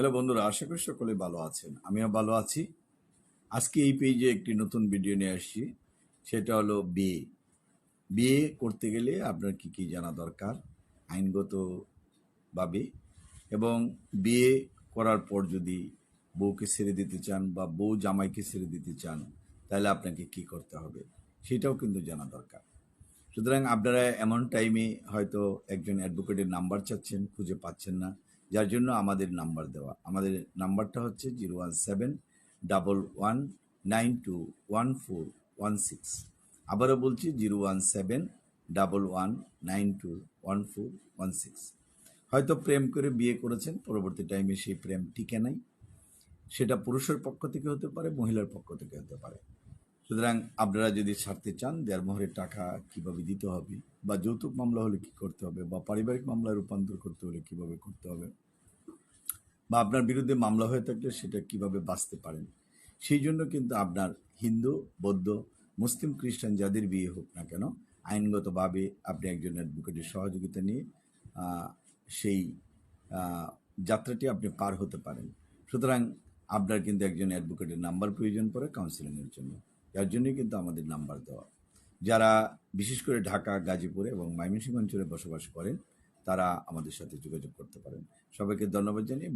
Hello বন্ধুরা, আশা করি সকলে ভালো আছেন। আমিও ভালো আছি। আজকে এই পেজে একটি নতুন ভিডিও নিয়ে আসছি। সেটা হলো বিয়ে। বিয়ে করতে গেলে আপনার কি কি জানা দরকার আইনগতভাবে? এবং বিয়ে করার পর যদি বউকে ছেড়ে দিতে চান বা বউ জামাইকে ছেড়ে দিতে চান, তাহলে আপনাকে কি করতে হবে? সেটাও কিন্তু জানা দরকার। সুতরাং আপনারা এমন টাইমে হয়তো একজন অ্যাডভোকেটের নাম্বার চাচ্ছেন, খুঁজে পাচ্ছেন না। যার জন্য আমাদের নাম্বার দেওয়া। আমাদের নাম্বারটা হচ্ছে zero one seven double one nine two one four one six. আবারও বলছি zero one seven double one nine two one four one six. হয়তো প্রেম করে বিয়ে করেছেন, পরবর্তী টাইমে সেই প্রেম টিকে নাই। সেটা পুরুষের পক্ষ থেকে হতে পারে, মহিলার পক্ষ থেকে হতে পারে। সুতরাং আপনারা যদি ছাড়তে চান দেড় মোহরের টাকা কীভাবে দিতে হবে বা যৌতুক মামলা হলে কি করতে হবে বা পারিবারিক মামলায় রূপান্তর করতে হলে কীভাবে করতে হবে বা আপনার বিরুদ্ধে মামলা হয়ে থাকলে সেটা কীভাবে বাঁচতে পারেন? সেই জন্য কিন্তু আপনার হিন্দু, বৌদ্ধ, মুসলিম, খ্রিস্টান যাদের বিয়ে হোক না কেন, আইনগতভাবে আপনি একজন অ্যাডভোকেটের সহযোগিতা নিয়ে সেই যাত্রাটি আপনি পার হতে পারেন। সুতরাং আপনার কিন্তু একজন অ্যাডভোকেটের নাম্বার প্রয়োজন পড়ে কাউন্সিলিংয়ের জন্য। যার জন্যই কিন্তু আমাদের নাম্বার দেওয়া। যারা বিশেষ করে ঢাকা, গাজীপুরে এবং ময়মনসিংহ অঞ্চলে বসবাস করেন, তারা আমাদের সাথে যোগাযোগ করতে পারেন। সবাইকে ধন্যবাদ জানিয়ে